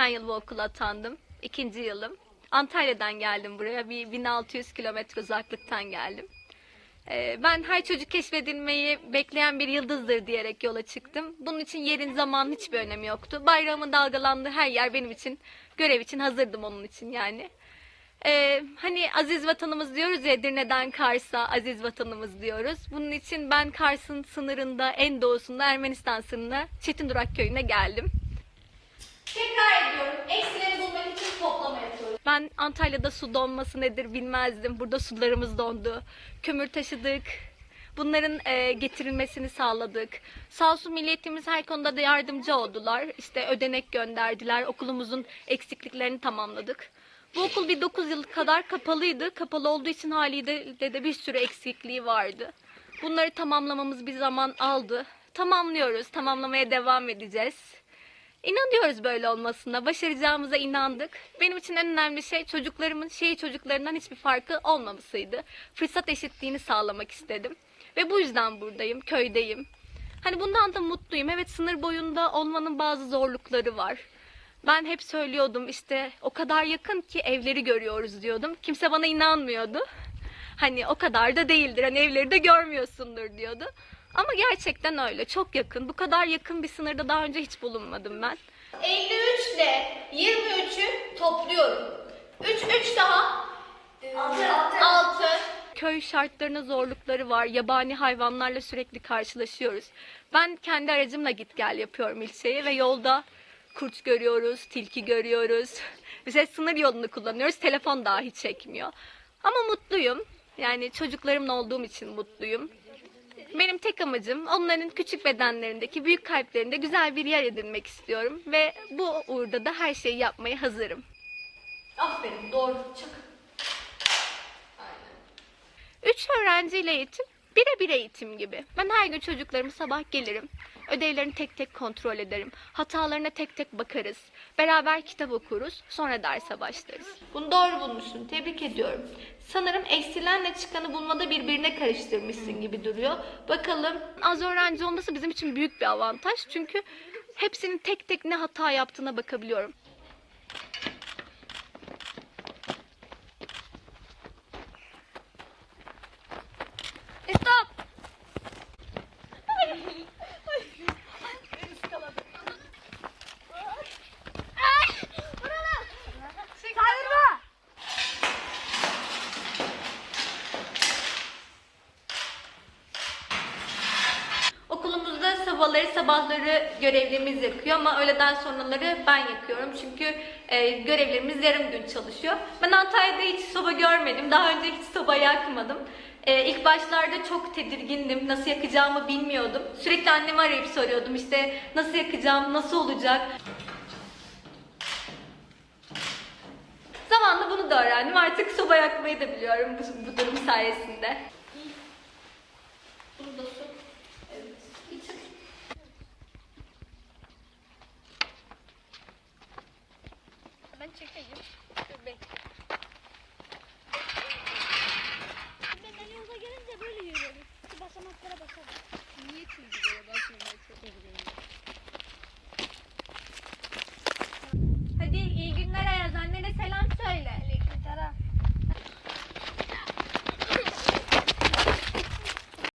Geçen yıl bu okula atandım. İkinci yılım. Antalya'dan geldim buraya. Bir 1600 kilometre uzaklıktan geldim. Ee, Ben her çocuk keşfedilmeyi bekleyen bir yıldızdır diyerek yola çıktım. Bunun için yerin zamanın hiçbir önemi yoktu. Bayrağımın dalgalandığı her yer benim için, görev için hazırdım onun için yani. Ee, hani aziz vatanımız diyoruz ya Edirne'den Kars'a aziz vatanımız diyoruz. Bunun için ben Kars'ın sınırında en doğusunda Ermenistan sınırına Çetin Durak köyüne geldim. Ben Antalya'da su donması nedir bilmezdim. Burada sularımız dondu. Kömür taşıdık. Bunların e, getirilmesini sağladık. Sağ olsun milletimiz her konuda da yardımcı oldular. İşte ödenek gönderdiler. Okulumuzun eksikliklerini tamamladık. Bu okul bir 9 yıl kadar kapalıydı. Kapalı olduğu için haliyle de, de bir sürü eksikliği vardı. Bunları tamamlamamız bir zaman aldı. Tamamlıyoruz. Tamamlamaya devam edeceğiz. İnanıyoruz böyle olmasına. Başaracağımıza inandık. Benim için en önemli şey çocuklarımın şehir çocuklarından hiçbir farkı olmamasıydı. Fırsat eşitliğini sağlamak istedim. Ve bu yüzden buradayım, köydeyim. Hani bundan da mutluyum. Evet sınır boyunda olmanın bazı zorlukları var. Ben hep söylüyordum işte o kadar yakın ki evleri görüyoruz diyordum. Kimse bana inanmıyordu. Hani o kadar da değildir. Hani evleri de görmüyorsundur diyordu. Ama gerçekten öyle. Çok yakın. Bu kadar yakın bir sınırda daha önce hiç bulunmadım ben. 53 ile 23'ü topluyorum. 3 3 daha 6 6 Köy şartlarına zorlukları var. Yabani hayvanlarla sürekli karşılaşıyoruz. Ben kendi aracımla git gel yapıyorum ilçeye ve yolda kurt görüyoruz, tilki görüyoruz. Bize sınır yolunu kullanıyoruz. Telefon dahi çekmiyor. Ama mutluyum. Yani çocuklarımla olduğum için mutluyum. Benim tek amacım onların küçük bedenlerindeki büyük kalplerinde güzel bir yer edinmek istiyorum. Ve bu uğurda da her şeyi yapmaya hazırım. Aferin doğru çık. Üç öğrenciyle eğitim birebir eğitim gibi. Ben her gün çocuklarımı sabah gelirim. Ödevlerini tek tek kontrol ederim. Hatalarına tek tek bakarız. Beraber kitap okuruz. Sonra derse başlarız. Bunu doğru bulmuşsun. Tebrik ediyorum. Sanırım eksilenle çıkanı bulmada birbirine karıştırmışsın gibi duruyor. Bakalım Az öğrenci olması bizim için büyük bir avantaj. Çünkü hepsinin tek tek ne hata yaptığına bakabiliyorum. Sabahları sabahları görevlimiz yakıyor ama öğleden sonraları ben yakıyorum. Çünkü e, görevlerimiz yarım gün çalışıyor. Ben Antalya'da hiç soba görmedim. Daha önce hiç soba yakmadım. E, ilk başlarda çok tedirgindim. Nasıl yakacağımı bilmiyordum. Sürekli annemi arayıp soruyordum. İşte nasıl yakacağım, nasıl olacak? Zamanla bunu da öğrendim. Artık soba yakmayı da biliyorum bu, bu durum sayesinde.